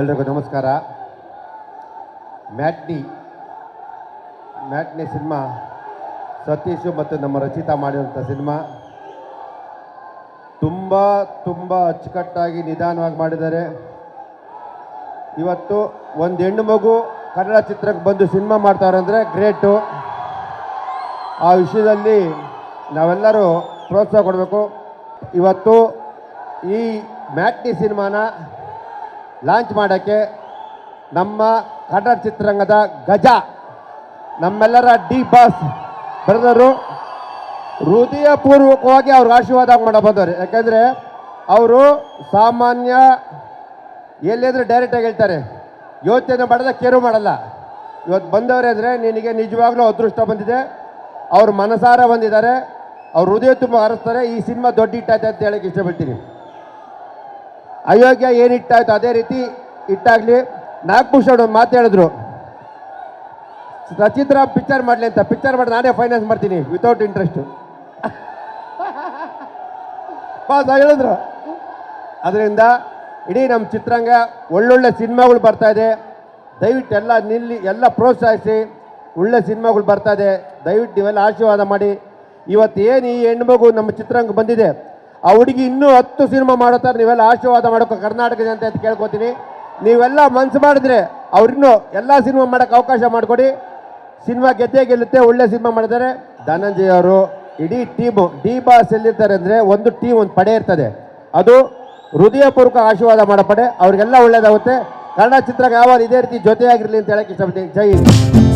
ಎಲ್ರಿಗೂ ನಮಸ್ಕಾರ. Matinee matinee cinema, Satish ಮತ್ತು ನಮ್ಮ ರಚಿತಾ ಮಾಡಿರುವಂಥ ಸಿನಿಮಾ. ತುಂಬ ತುಂಬ ಅಚ್ಚುಕಟ್ಟಾಗಿ ನಿಧಾನವಾಗಿ ಮಾಡಿದ್ದಾರೆ. ಇವತ್ತು ಒಂದು ಹೆಣ್ಣು ಮಗು ಕನ್ನಡ ಚಿತ್ರಕ್ಕೆ ಬಂದು ಸಿನಿಮಾ ಮಾಡ್ತಾರೆ ಅಂದರೆ ಗ್ರೇಟು. ಆ ವಿಷಯದಲ್ಲಿ ನಾವೆಲ್ಲರೂ ಪ್ರೋತ್ಸಾಹ ಕೊಡಬೇಕು. ಇವತ್ತು ಈ ಮ್ಯಾಟ್ನಿ ಸಿನಿಮಾನ ಲಾಂಚ್ ಮಾಡೋಕ್ಕೆ ನಮ್ಮ ಕನ್ನಡ ಚಿತ್ರರಂಗದ ಗಜ, ನಮ್ಮೆಲ್ಲರ ಡಿ ಬಾಸ್ ಬ್ರದರು ಹೃದಯಪೂರ್ವಕವಾಗಿ ಅವ್ರಿಗೆ ಆಶೀರ್ವಾದ ಮಾಡೋ ಬಂದವರು. ಯಾಕೆಂದರೆ ಅವರು ಸಾಮಾನ್ಯ ಎಲ್ಲಿದ್ರೆ ಡೈರೆಕ್ಟಾಗಿ ಹೇಳ್ತಾರೆ, ಯೋಚನೆ ಮಾಡಲ್ಲ, ಕೇರು ಮಾಡಲ್ಲ. ಇವತ್ತು ಬಂದವರೇ ಅಂದರೆ ನಿನಗೆ ನಿಜವಾಗ್ಲೂ ಅದೃಷ್ಟ ಬಂದಿದೆ. ಅವ್ರ ಮನಸಾರ ಬಂದಿದ್ದಾರೆ. ಅವ್ರ ಹೃದಯ ತುಂಬ ಹರಿಸ್ತಾರೆ. ಈ ಸಿನಿಮಾ ದೊಡ್ಡ ಹಿಟ್ಟಾಯ್ತು ಅಂತ ಹೇಳಕ್ಕೆ ಇಷ್ಟಪಡ್ತೀನಿ. ಅಯೋಗ್ಯ ಏನು ಇಟ್ಟಾಯ್ತು ಅದೇ ರೀತಿ ಇಟ್ಟಾಗಲಿ. ನಾಗಭೂಷಣ್ ಒಂದು ಮಾತು ಹೇಳಿದ್ರು. ಸಚಿತ್ರ ಪಿಕ್ಚರ್ ಮಾಡಲಿ ಅಂತ. ಪಿಕ್ಚರ್ ಮಾಡಿ ನಾನೇ ಫೈನಾನ್ಸ್ ಮಾಡ್ತೀನಿ ವಿತೌಟ್ ಇಂಟ್ರೆಸ್ಟು ಹೇಳಿದ್ರು ಅದರಿಂದ ಇಡೀ ನಮ್ಮ ಚಿತ್ರರಂಗ ಒಳ್ಳೊಳ್ಳೆ ಸಿನಿಮಾಗಳು ಬರ್ತಾ ಇದೆ. ದಯವಿಟ್ಟು ಎಲ್ಲ ನಿಲ್ಲಿ, ಎಲ್ಲ ಪ್ರೋತ್ಸಾಹಿಸಿ. ಒಳ್ಳೆ ಸಿನಿಮಾಗಳು ಬರ್ತಾ ಇದೆ. ದಯವಿಟ್ಟು ನೀವೆಲ್ಲ ಆಶೀರ್ವಾದ ಮಾಡಿ. ಇವತ್ತು ಏನು ಈ ಹೆಣ್ಮಗು ನಮ್ಮ ಚಿತ್ರರಂಗ ಬಂದಿದೆ? ಆ ಹುಡುಗಿ ಇನ್ನೂ ಹತ್ತು ಸಿನಿಮಾ ಮಾಡುತ್ತಾರೆ. ನೀವೆಲ್ಲ ಆಶೀರ್ವಾದ ಮಾಡೋಕೆ ಕರ್ನಾಟಕ ಜನತೆ ಅಂತ ಕೇಳ್ಕೊತೀನಿ. ನೀವೆಲ್ಲ ಮನ್ಸು ಮಾಡಿದ್ರೆ ಅವ್ರಿನ್ನೂ ಎಲ್ಲ ಸಿನಿಮಾ ಮಾಡೋಕೆ ಅವಕಾಶ ಮಾಡಿಕೊಡಿ. ಸಿನಿಮಾ ಗೆದ್ದೇ ಗೆಲ್ಲುತ್ತೆ, ಒಳ್ಳೆ ಸಿನಿಮಾ ಮಾಡಿದ್ದಾರೆ ಧನಂಜಯ್ ಅವರು ಇಡೀ ಟೀಮು ಡಿ ಬಾಸ್ ಎಲ್ಲಿರ್ತಾರೆ ಅಂದರೆ ಒಂದು ಟೀಮ್ ಒಂದು ಪಡೆ ಇರ್ತದೆ. ಅದು ಹೃದಯಪೂರ್ವಕ ಆಶೀರ್ವಾದ ಮಾಡೋ ಪಡೆ. ಅವ್ರಿಗೆಲ್ಲ ಒಳ್ಳೇದಾಗುತ್ತೆ. ಕನ್ನಡ ಚಿತ್ರಕ್ಕೆ ಯಾವಾಗ ಇದೇ ರೀತಿ ಜೊತೆಯಾಗಿರಲಿ ಅಂತ ಹೇಳಕ್ಕೆ ಇಷ್ಟಪಡ್ತೀನಿ. ಜೈ.